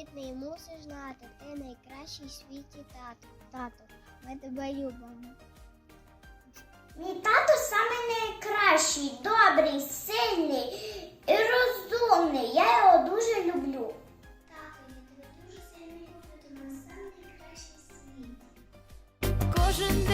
рідний, мусиш знати, ти найкращий в світі тато. Тато, ми тебе любимо. Мій тато саме найкращий, добрий, сильний і розумний. Я його дуже люблю. Тато, я тебе дуже сильно люблю, ти нас сам найкращий в світі. Кожен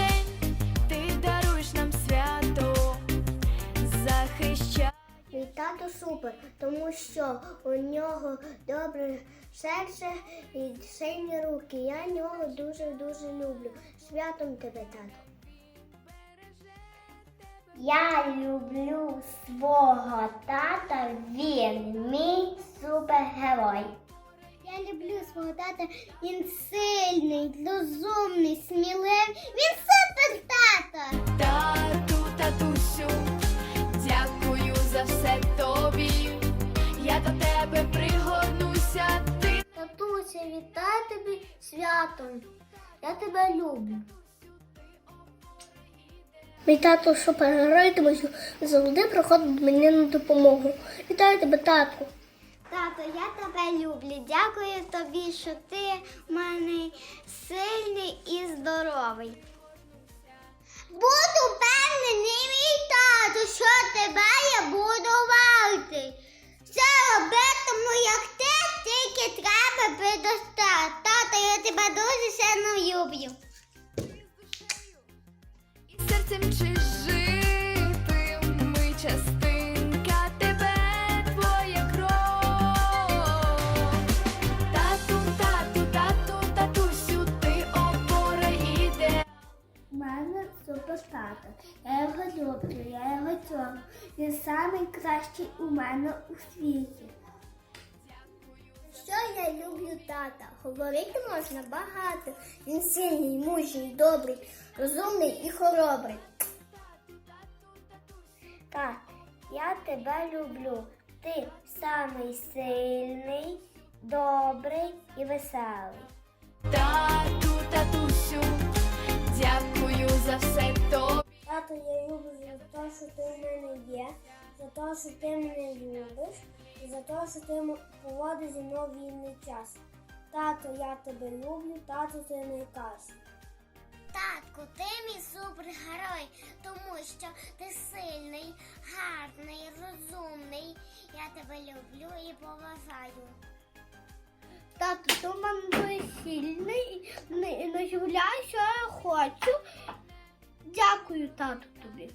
тато супер, тому що у нього добре серце і сильні руки. Я нього дуже-дуже люблю. Святом тебе, тато. Я люблю свого тата, він мій супергерой. Я люблю свого тата. Він сильний, розумний, сміливий. Він святом. Я тебе люблю. Мій тато супергерой, тому що завжди приходить мені на допомогу. Вітаю тебе, татку. Тато, я тебе люблю. Дякую тобі, що ти в мене сильний і здоровий. Люблю. і серцем чи жити. Ми частинка тебе, твоя кров. Тату, тату, тату, татусю, ти опора іде. У мене супер тато. Я його люблю, я його цьому. Він найкращий у мене у світі. Тата? Говорити можна багато. Він сильний, мужній, добрий, розумний і хоробрий. Так, я тебе люблю. Ти самий сильний, добрий і веселий. Тату, татусю, дякую за все тобі. Тато, я люблю за те, що ти в мене є, за те, що ти мене любиш, і за те, що ти поводиш зі мною вільний час. Тато, я тебе люблю, тато, ти найкращий. Татку, ти мій супергерой, тому що ти сильний, гарний, розумний. Я тебе люблю і поважаю. Тато, ти в мене дуже сильний, не, не що я хочу. Дякую, тату, тобі.